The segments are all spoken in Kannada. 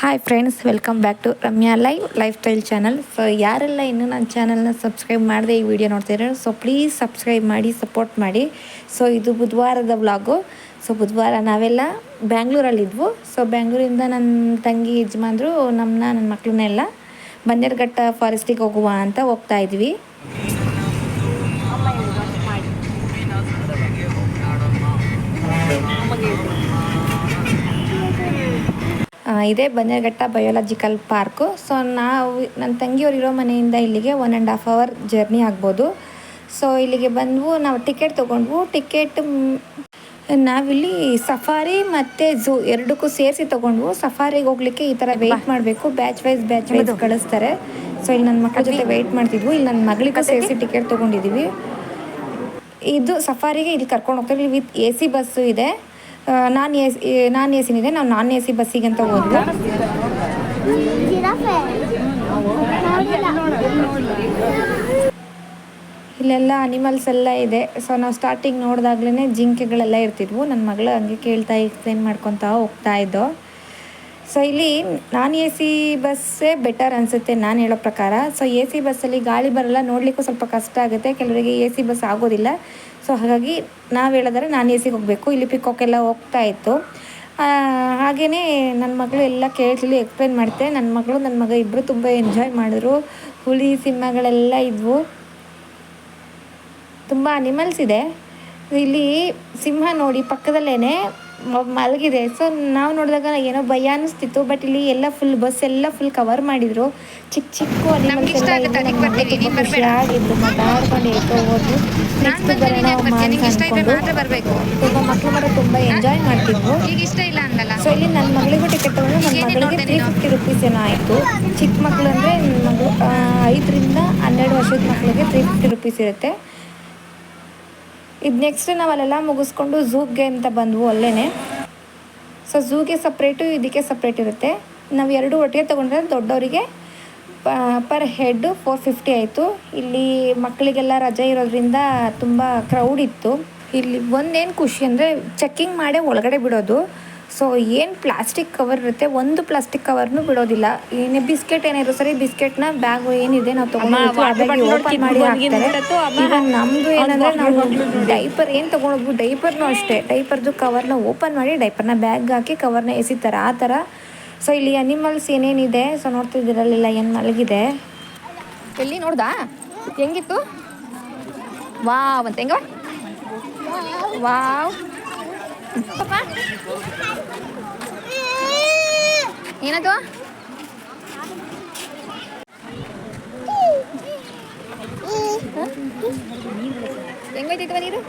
Hi friends welcome back to Ramya live lifestyle channel so ಯಾರೆಲ್ಲ ಇನ್ನೂ ನನ್ನ ಚಾನಲ್ನ ಸಬ್ಸ್ಕ್ರೈಬ್ ಮಾಡದೆ ಈ ವಿಡಿಯೋ ನೋಡ್ತಿದ್ರೆ ಸೊ ಪ್ಲೀಸ್ ಸಬ್ಸ್ಕ್ರೈಬ್ ಮಾಡಿ ಸಪೋರ್ಟ್ ಮಾಡಿ. ಸೊ ಇದು ಬುಧವಾರದ ವ್ಲಾಗು ಸೊ ಬುಧವಾರ ನಾವೆಲ್ಲ ಬ್ಯಾಂಗ್ಳೂರಲ್ಲಿದ್ವು ಸೊ ಬ್ಯಾಂಗ್ಳೂರಿಂದ ನನ್ನ ತಂಗಿ, ಯಜಮಾನ್ರು ನಮ್ಮನ್ನ ನನ್ನ ಮಕ್ಕಳನ್ನೆಲ್ಲ ಬನ್ನೇರ್ಘಟ್ಟ ಫಾರೆಸ್ಟಿಗೆ ಹೋಗುವ ಅಂತ ಹೋಗ್ತಾ ಇದ್ವಿ. ಇದೇ ಬನ್ನೇರ್ಘಟ್ಟ ಬಯೋಲಾಜಿಕಲ್ ಪಾರ್ಕು. ಸೊ ನಾವು ನನ್ನ ತಂಗಿಯವ್ರು ಇರೋ ಮನೆಯಿಂದ ಇಲ್ಲಿಗೆ one and half hour journey ಆಗ್ಬೋದು. ಸೊ ಇಲ್ಲಿಗೆ ಬಂದವು ನಾವು ಟಿಕೆಟ್ ತೊಗೊಂಡ್ವು. ಟಿಕೆಟ್ ನಾವಿಲ್ಲಿ ಸಫಾರಿ ಮತ್ತು ಝೂ ಎರಡಕ್ಕೂ ಸೇರಿಸಿ ತೊಗೊಂಡ್ವು. ಸಫಾರಿಗೆ ಹೋಗ್ಲಿಕ್ಕೆ ಈ ಥರ ವೆಯ್ಟ್ ಮಾಡಬೇಕು. ಬ್ಯಾಚ್ ವೈಸ್ ಬ್ಯಾಚ್ ವೈಸ್ ಕಳಿಸ್ತಾರೆ. ಸೊ ಇಲ್ಲಿ ನನ್ನ ಮಕ್ಕಳ ಜೊತೆ ವೆಯ್ಟ್ ಮಾಡ್ತಿದ್ವು. ಇಲ್ಲಿ ನನ್ನ ಮಗಳಿಗೂ ಸೇರಿಸಿ ಟಿಕೆಟ್ ತೊಗೊಂಡಿದ್ದೀವಿ ಇದು ಸಫಾರಿಗೆ ಇಲ್ಲಿ ಕರ್ಕೊಂಡು ಹೋಗ್ತಾರೆ. ಇಲ್ಲಿ ವಿತ್ ಎ ಸಿ ಬಸ್ಸು ಇದೆ. Non A C non A ಸಿನಿದೆ ನಾವು ನಾನ್ ಎ ಸಿ ಬಸ್ಸಿಗೆ ಅಂತ ಹೋದ್ವಿ ಇಲ್ಲೆಲ್ಲ ಅನಿಮಲ್ಸ್ ಎಲ್ಲ ಇದೆ. ಸೊ ನಾವು ಸ್ಟಾರ್ಟಿಂಗ್ ನೋಡಿದಾಗ್ಲೇ ಜಿಂಕೆಗಳೆಲ್ಲ ಇರ್ತಿದ್ವು. ನನ್ನ ಮಗಳು ಹಂಗೆ ಕೇಳ್ತಾ ಎಕ್ಸ್ಪ್ಲೇನ್ ಮಾಡ್ಕೊತಾ ಹೋಗ್ತಾ ಇದ್ದೋ. ಸೊ ಇಲ್ಲಿ ನಾನ್ ಎ ಸಿ ಬಸ್ಸೇ ಬೆಟರ್ ಅನಿಸುತ್ತೆ ನಾನು ಹೇಳೋ ಪ್ರಕಾರ. ಸೊ ಎ ಸಿ ಬಸ್ಸಲ್ಲಿ ಗಾಳಿ ಬರಲ್ಲ, ನೋಡಲಿಕ್ಕೂ ಸ್ವಲ್ಪ ಕಷ್ಟ ಆಗುತ್ತೆ. ಕೆಲವರಿಗೆ ಎ ಸಿ ಬಸ್ ಆಗೋದಿಲ್ಲ. ಸೊ ಹಾಗಾಗಿ ನಾವು ಹೇಳಿದ್ರೆ ನಾನು ಎ ಹೋಗಬೇಕು. ಇಲ್ಲಿ ಪಿಕೋಕೆಲ್ಲ ಹೋಗ್ತಾ ಇತ್ತು. ಹಾಗೆಯೇ ನನ್ನ ಮಗಳು ಎಲ್ಲ ಕೇಳಿ ಎಕ್ಸ್ಪ್ಲೇನ್ ಮಾಡ್ತೆ. ನನ್ನ ಮಗಳು ನನ್ನ ಮಗ ಇಬ್ಬರು ತುಂಬ ಎಂಜಾಯ್ ಮಾಡಿದ್ರು. ಹುಲಿ ಸಿಂಹಗಳೆಲ್ಲ ಇದ್ವು. ತುಂಬ ಅನಿಮಲ್ಸ್ ಇದೆ. ಇಲ್ಲಿ ಸಿಂಹ ನೋಡಿ ಪಕ್ಕದಲ್ಲೇ ಮಲಗಿದೆ. ಸೊ ನಾವು ನೋಡಿದಾಗ ಏನೋ ಭಯ ಅನಿಸ್ತಿತ್ತು ಬಟ್ ಇಲ್ಲಿ ಎಲ್ಲ ಫುಲ್ ಬಸ್ ಎಲ್ಲ ಫುಲ್ ಕವರ್ ಮಾಡಿದ್ರು. ಚಿಕ್ಕ ಚಿಕ್ಕ ಮಕ್ಳು ಖುಷಿಯಾಗಿದ್ದು ಮಾತಾಡ್ಕೊಂಡು ಹೇಳ್ಕೊ ಹೋದ್ರು ನೆಕ್ಸ್ಟ್ ಬರೋಣ ತುಂಬ ಮಕ್ಕಳು ಮಾತ್ರ ತುಂಬ ಎಂಜಾಯ್ ಮಾಡ್ತಿದ್ವು ಸೊ ಇಲ್ಲಿ ನನ್ನ ಮಗಳಿಗೂ ಟಿಕೆಟ್ ತಗೊಂಡು ನನ್ನ ಮಗಳಿಗೆ ತ್ರೀ ಫಿಫ್ಟಿ ರುಪೀಸ್ ಏನೋ ಆಯಿತು. ಚಿಕ್ಕ ಮಕ್ಕಳು ಅಂದರೆ ನನ್ನ ಮಗಳು ಐದರಿಂದ ಹನ್ನೆರಡು ವರ್ಷದ ಮಕ್ಕಳಿಗೆ ತ್ರೀ ಫಿಫ್ಟಿ ರುಪೀಸ್ ಇರುತ್ತೆ. ಇದು ನೆಕ್ಸ್ಟ್ ನಾವು ಅಲ್ಲೆಲ್ಲ ಮುಗಿಸ್ಕೊಂಡು ಝೂಗೆ ಅಂತ ಬಂದ್ವು ಅಲ್ಲೇ ಸೊ ಝೂಗೆ ಸಪ್ರೇಟು ಇದಕ್ಕೆ ಸಪ್ರೇಟ್ ಇರುತ್ತೆ. ನಾವು ಎರಡು ಒಟ್ಟಿಗೆ ತೊಗೊಂಡ್ರೆ ದೊಡ್ಡವರಿಗೆ ಪರ್ ಹೆಡ್ ಫೋರ್ ಫಿಫ್ಟಿ ಆಯಿತು. ಇಲ್ಲಿ ಮಕ್ಕಳಿಗೆಲ್ಲ ರಜೆ ಇರೋದ್ರಿಂದ ತುಂಬ ಕ್ರೌಡ್ ಇತ್ತು. ಇಲ್ಲಿ ಒಂದೇನು ಖುಷಿ ಅಂದರೆ ಚೆಕ್ಕಿಂಗ್ ಮಾಡೇ ಒಳಗಡೆ ಬಿಡೋದು. ಸೊ ಏನು ಪ್ಲಾಸ್ಟಿಕ್ ಕವರ್ ಇರುತ್ತೆ? ಒಂದು ಪ್ಲಾಸ್ಟಿಕ್ ಕವರ್ನು ಬಿಡೋದಿಲ್ಲ. ಏನೇ ಬಿಸ್ಕೆಟ್ ಏನಿರೋ ಸರಿ ಬಿಸ್ಕೆಟ್ನ ಬ್ಯಾಗ್ ಏನಿದೆ ನಾವು ತೊಗೊಂಡು ಓಪನ್ ಮಾಡಿ ಹಾಕ್ತಾರೆ. ನಮ್ಮದು ಏನಂದ್ರೆ ನಾವು ಡೈಪರ್ ಏನು ತಗೊಂಡು ಡೈಪರ್ನು ಅಷ್ಟೇ. ಡೈಪರ್ದು ಕವರ್ನ ಓಪನ್ ಮಾಡಿ ಡೈಪರ್ನ ಬ್ಯಾಗ್ ಹಾಕಿ ಕವರ್ನ ಎಸಿತಾರೆ ಆ ಥರ ಸೊ ಇಲ್ಲಿ ಅನಿಮಲ್ಸ್ ಏನೇನಿದೆ? ಸೊ ನೋಡ್ತಿದ್ದೀರಲ್ಲ ಏನು ಮಲಗಿದೆ? ಎಲ್ಲಿ ನೋಡ್ದಾ? ಹೆಂಗಿತ್ತು? ವಾವ್ ಅಂತ ಹೆಂಗ ವಾವ್ ಏನದು? ಹೆಂಗೋಯ್ತೈತವ ನೀರು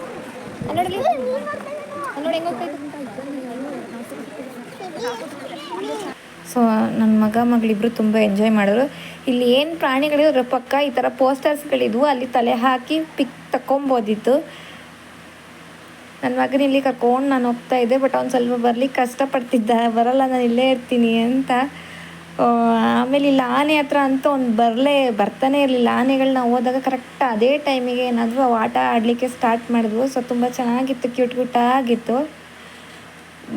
ನೋಡಿ ನೋಡಿ ಹೆಂಗೋಗ್ತೈತೆ ಸೊ ನನ್ನ ಮಗ, ಮಗಳಿಬ್ರು ತುಂಬ ಎಂಜಾಯ್ ಮಾಡಿದ್ರು. ಇಲ್ಲಿ ಏನು ಪ್ರಾಣಿಗಳಿದ್ರು ಪಕ್ಕ, ಈ ಥರ ಪೋಸ್ಟರ್ಸ್ಗಳಿದ್ವು ಅಲ್ಲಿ ತಲೆ ಹಾಕಿ ಪಿಕ್ ತಗೊಬೋದಿತ್ತು ನನ್ನ ಮಗನ ಇಲ್ಲಿ ಕರ್ಕೊಂಡು ನಾನು ಹೋಗ್ತಾ ಇದ್ದೆ ಬಟ್ ಅವ್ನು ಸ್ವಲ್ಪ ಬರ್ಲಿಕ್ಕೆ ಕಷ್ಟಪಡ್ತಿದ್ದ. ಬರಲ್ಲ, ನಾನು ಇಲ್ಲೇ ಇರ್ತೀನಿ ಅಂತ. ಆಮೇಲೆ ಇಲ್ಲಿ ಆನೆ ಹತ್ರ ಅಂತೂ ಒಂದು ಬರಲೇ, ಬರ್ತಾನೆ ಇರಲಿಲ್ಲ. ಆನೆಗಳನ್ನ ಹೋದಾಗ ಕರೆಕ್ಟ್ ಅದೇ ಟೈಮಿಗೆ ಏನಾದರೂ ಅವು ಆಟ ಆಡಲಿಕ್ಕೆ ಸ್ಟಾರ್ಟ್ ಮಾಡಿದ್ವು. ಸೊ ತುಂಬ ಚೆನ್ನಾಗಿತ್ತು ಕ್ಯೂಟ್ ಕ್ಯೂಟಾಗಿತ್ತು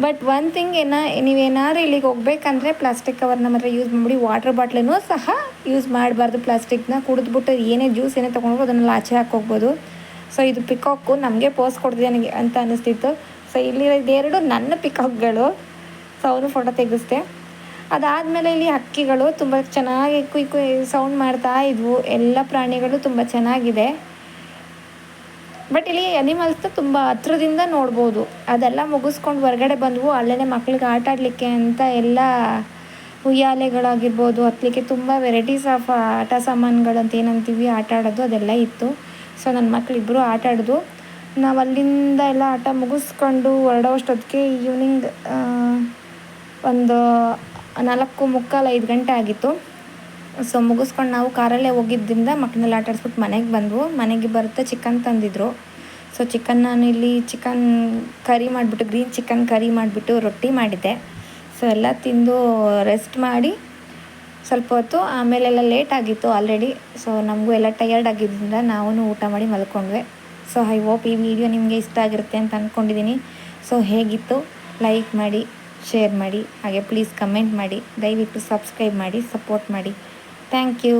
ಬಟ್ ಒನ್ ಥಿಂಗ್ ಏನ ನೀವೇನಾದ್ರು ಇಲ್ಲಿಗೆ ಹೋಗ್ಬೇಕಂದ್ರೆ ಪ್ಲಾಸ್ಟಿಕ್ ಕವರ್ನ ಮಾತ್ರ ಯೂಸ್ ಮಾಡಿ ವಾಟರ್ ಬಾಟ್ಲನ್ನು ಸಹ ಯೂಸ್ ಮಾಡಬಾರ್ದು. ಪ್ಲಾಸ್ಟಿಕ್ನ ಕುಡಿದ್ಬಿಟ್ಟು ಏನೇ ಜ್ಯೂಸ್ ಏನೇ ತೊಗೊಂಡು ಅದನ್ನೆಲ್ಲ ಆಚೆ ಹಾಕೋಗ್ಬೋದು ಸೊ ಇದು ಪಿಕಾಕು ನಮಗೆ ಪೋಸ್ ಕೊಡ್ತಿದೆ ನನಗೆ ಅಂತ ಅನಿಸ್ತಿತ್ತು. ಸೊ ಇಲ್ಲಿ ಇದೆರಡು ನನ್ನ ಪಿಕಾಕ್ಗಳು ಸೊ ಅವನು ಫೋಟೋ ತೆಗೆಸ್ದೆ ಅದಾದಮೇಲೆ ಇಲ್ಲಿ ಹಕ್ಕಿಗಳು ತುಂಬ ಚೆನ್ನಾಗಿ ಕುಯ್ ಕುಯ್ ಸೌಂಡ್ ಮಾಡ್ತಾ ಇದ್ವು. ಎಲ್ಲ ಪ್ರಾಣಿಗಳು ತುಂಬ ಚೆನ್ನಾಗಿದೆ. ಬಟ್ ಇಲ್ಲಿ ಅನಿಮಲ್ಸ್ನ ತುಂಬ ಹತ್ರದಿಂದ ನೋಡ್ಬೋದು. ಅದೆಲ್ಲ ಮುಗಿಸ್ಕೊಂಡು ಹೊರಗಡೆ ಬಂದವು. ಅಲ್ಲೇ ಮಕ್ಳಿಗೆ ಆಟ ಆಡಲಿಕ್ಕೆ ಅಂತ ಎಲ್ಲ ಉಯ್ಯಾಲೆಗಳಾಗಿರ್ಬೋದು ಹತ್ತಲಿಕ್ಕೆ ತುಂಬ ವೆರೈಟೀಸ್ ಆಫ್ ಆಟ ಸಾಮಾನುಗಳು ಅಂತ ಏನಂತೀವಿ, ಆಟ ಆಡೋದು ಅದೆಲ್ಲ ಇತ್ತು. ಸೊ ನನ್ನ ಮಕ್ಕಳಿಬ್ಬರು ಆಟ ಆಡಿದ್ವು. ನಾವು ಅಲ್ಲಿಂದ ಎಲ್ಲ ಆಟ ಮುಗಿಸ್ಕೊಂಡು ಹೊರಡೋಷ್ಟೊತ್ತಿಗೆ ಈವ್ನಿಂಗ್ ಒಂದು ನಾಲ್ಕು ಮುಕ್ಕಾಲು ಐದು ಗಂಟೆ ಆಗಿತ್ತು. ಸೊ ಮುಗಿಸ್ಕೊಂಡು ನಾವು ಕಾರಲ್ಲೇ ಹೋಗಿದ್ದರಿಂದ ಮಕ್ಕಳನ್ನೆಲ್ಲ ಆಟ ಆಡಿಸ್ಬಿಟ್ಟು ಮನೆಗೆ ಬಂದವು. ಮನೆಗೆ ಬರುತ್ತೆ ಚಿಕನ್ ತಂದಿದ್ರು. ಸೊ ಚಿಕನ್ ನಾನು ಇಲ್ಲಿ ಚಿಕನ್ ಕರಿ ಮಾಡಿಬಿಟ್ಟು ಗ್ರೀನ್ ಚಿಕನ್ ಕರಿ ಮಾಡಿಬಿಟ್ಟು ರೊಟ್ಟಿ ಮಾಡಿದ್ದೆ. ಸೊ ಎಲ್ಲ ತಿಂದು ರೆಸ್ಟ್ ಮಾಡಿ ಸ್ವಲ್ಪ ಹೊತ್ತು, ಆಮೇಲೆಲ್ಲ ಲೇಟ್ ಆಗಿತ್ತು ಆಲ್ರೆಡಿ ಸೊ ನಮಗೂ ಎಲ್ಲ ಟಯರ್ಡ್ ಆಗಿದ್ದರಿಂದ ನಾವೂ ಊಟ ಮಾಡಿ ಮಲ್ಕೊಂಡ್ವಿ. ಸೊ ಐ ಹೋಪ್ ಈ ವಿಡಿಯೋ ನಿಮಗೆ ಇಷ್ಟ ಆಗಿರುತ್ತೆ ಅಂತ ಅಂದ್ಕೊಂಡಿದ್ದೀನಿ ಸೊ ಹೇಗಿತ್ತು? ಲೈಕ್ ಮಾಡಿ ಶೇರ್ ಮಾಡಿ, ಹಾಗೆ ಪ್ಲೀಸ್ ಕಮೆಂಟ್ ಮಾಡಿ. ದಯವಿಟ್ಟು ಸಬ್ಸ್ಕ್ರೈಬ್ ಮಾಡಿ ಸಪೋರ್ಟ್ ಮಾಡಿ. Thank you